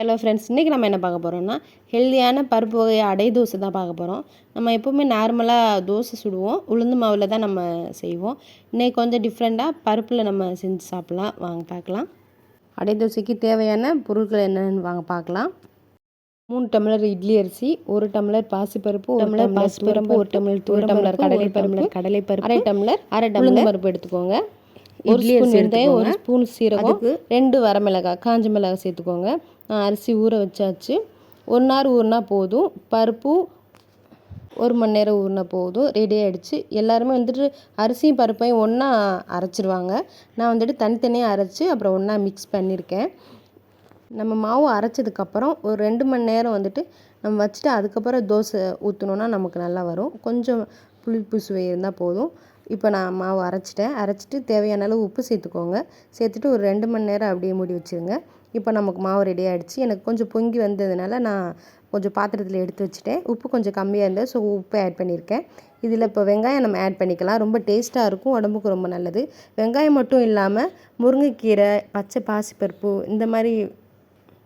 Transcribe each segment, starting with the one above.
Hello friends இன்றைக்கி நம்ம என்ன பார்க்க போகிறோம்னா ஹெல்தியான பருப்பு வகை அடை தோசை தான் பார்க்க போகிறோம் நம்ம எப்போவுமே நார்மலாக தோசை சுடுவோம். உளுந்து மாவில் தான் நம்ம செய்வோம். இன்றைக்கி கொஞ்சம் டிஃப்ரெண்ட்டாக பருப்பில் நம்ம செஞ்சு சாப்பிட்லாம். வாங்க பார்க்கலாம். அடை தோசைக்கு தேவையான பொருட்கள் என்னென்னு வாங்க பார்க்கலாம். மூணு டம்ளர் இட்லி அரிசி ஒரு டம்ளர் பாசிப்பருப்பு ஒரு டம்ளர் பாசிப்பருப்பு ஒரு டம்ளர் ஒரு டம்ளர் கடலை பருப்பு கடலை பருப்பு அரை டம்ளர் அரை டம்ளர் பருப்பு எடுத்துக்கோங்க. ஒரு ஸ்பூன் வெந்தயம் ஒரு ஸ்பூன் சீரகம் ரெண்டு வரமிளகாய் காஞ்ச மிளகாய் சேர்த்துக்கோங்க. நான் அரிசி ஊற வச்சாச்சு. ஒரு நாள் ஊறினா போதும். பருப்பு ஒரு மணி நேரம் ஊறினா போதும். ரெடி ஆகிடுச்சு எல்லாருமே வந்துட்டு அரிசியும் பருப்பையும் ஒன்றா அரைச்சிருவாங்க. நான் வந்துட்டு தனித்தனியாக அரைச்சி அப்புறம் ஒன்றா மிக்ஸ் பண்ணியிருக்கேன் நம்ம மாவு அரைச்சதுக்கப்புறம் ஒரு ரெண்டு மணி நேரம் வந்துட்டு நம்ம வச்சுட்டு அதுக்கப்புறம் தோசை ஊற்றினோன்னா நமக்கு நல்லா வரும். கொஞ்சம் புளிப்பு சுவை இருந்தால் போதும். இப்போ நான் மாவு அரைச்சிட்டேன். அரைச்சிட்டு தேவையான அளவு உப்பு சேர்த்துக்கோங்க. சேர்த்துட்டு ஒரு ரெண்டு மணி நேரம் அப்படியே மூடி வச்சுருங்க. இப்போ நமக்கு மாவு ரெடி ஆகிடுச்சு எனக்கு கொஞ்சம் பொங்கி வந்ததுனால நான் கொஞ்சம் பாத்திரத்தில் எடுத்து வச்சுட்டேன். உப்பு கொஞ்சம் கம்மியாக இருந்தது ஸோ உப்பு ஆட் பண்ணியிருக்கேன் இதில் இப்போ வெங்காயம் நம்ம ஆட் பண்ணிக்கலாம். ரொம்ப டேஸ்ட்டாக இருக்கும். உடம்புக்கு ரொம்ப நல்லது. வெங்காயம் மட்டும் இல்லாமல் முருங்கைக்கீரை பச்சை பாசிப்பருப்பு இந்த மாதிரி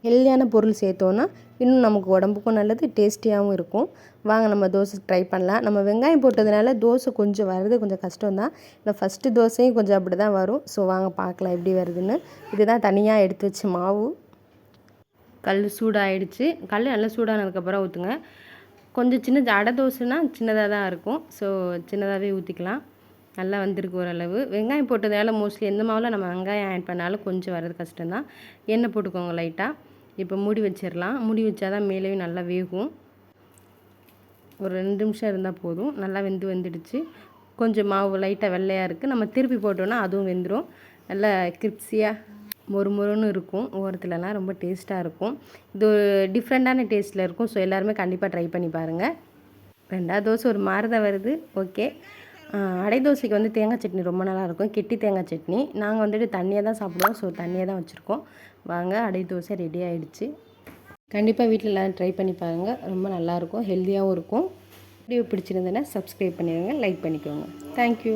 ஹெல்தியான பொருள் சேர்த்தோன்னா இன்னும் நமக்கு உடம்புக்கும் நல்லது டேஸ்டியாகவும் இருக்கும். வாங்க நம்ம தோசை ட்ரை பண்ணலாம். நம்ம வெங்காயம் போட்டதுனால தோசை கொஞ்சம் வர்றது கொஞ்சம் கஷ்டம் தான் இந்த ஃபஸ்ட்டு தோசையும் கொஞ்சம் அப்படி தான் வரும். ஸோ வாங்க பார்க்கலாம் எப்படி வருதுன்னு. இதுதான் தனியாக எடுத்து வச்ச மாவு. கல் சூடாகிடுச்சு கல் நல்லா சூடானதுக்கப்புறம் ஊற்றுங்க கொஞ்சம் சின்ன அடை தோசைனா சின்னதாக தான் இருக்கும். ஸோ சின்னதாகவே ஊற்றிக்கலாம் நல்லா வந்திருக்கு ஓரளவு. வெங்காயம் போட்டதால மோஸ்ட்லி எந்த மாவில் நம்ம வெங்காயம் ஆட் பண்ணாலும் கொஞ்சம் வர்றது கஷ்டம்தான். எண்ணெய் போட்டுக்கோங்க லைட்டாக இப்போ மூடி வச்சிடலாம். மூடி வச்சா தான் மேலேயும் நல்லா வேகும். ஒரு ரெண்டு நிமிஷம் இருந்தால் போதும். நல்லா வெந்து வந்துடுச்சு. கொஞ்சம் மாவு லைட்டாக வெள்ளையாக இருக்குது நம்ம திருப்பி போட்டோன்னா அதுவும் வெந்துடும் நல்லா கிரிப்ஸியாக மொறு மொறுன்னு இருக்கும். ஓரத்துலலாம் ரொம்ப டேஸ்ட்டாக இருக்கும். இது ஒரு டிஃப்ரெண்ட்டான டேஸ்ட்டில் இருக்கும். ஸோ எல்லாருமே கண்டிப்பாக ட்ரை பண்ணி பாருங்கள் ரெண்டாவது தோசை ஒரு மாறுதான் வருது. ஓகே அடை தோசைக்கு வந்து தேங்காய் சட்னி ரொம்ப நல்லாயிருக்கும். கெட்டி தேங்காய் சட்னி. நாங்கள் வந்துட்டு தண்ணியாக தான் சாப்பிடுவோம். ஸோ தண்ணியாக தான் வச்சுருக்கோம். வாங்க அடை தோசை ரெடி ஆகிடுச்சு கண்டிப்பாக வீட்டில் எல்லோரும் ட்ரை பண்ணி பாருங்கள் ரொம்ப நல்லாயிருக்கும். ஹெல்த்தியாகவும் இருக்கும். வீடியோ பிடிச்சிருந்தேன்னா சப்ஸ்கிரைப் பண்ணிடுங்க லைக் பண்ணிக்கோங்க. Thank you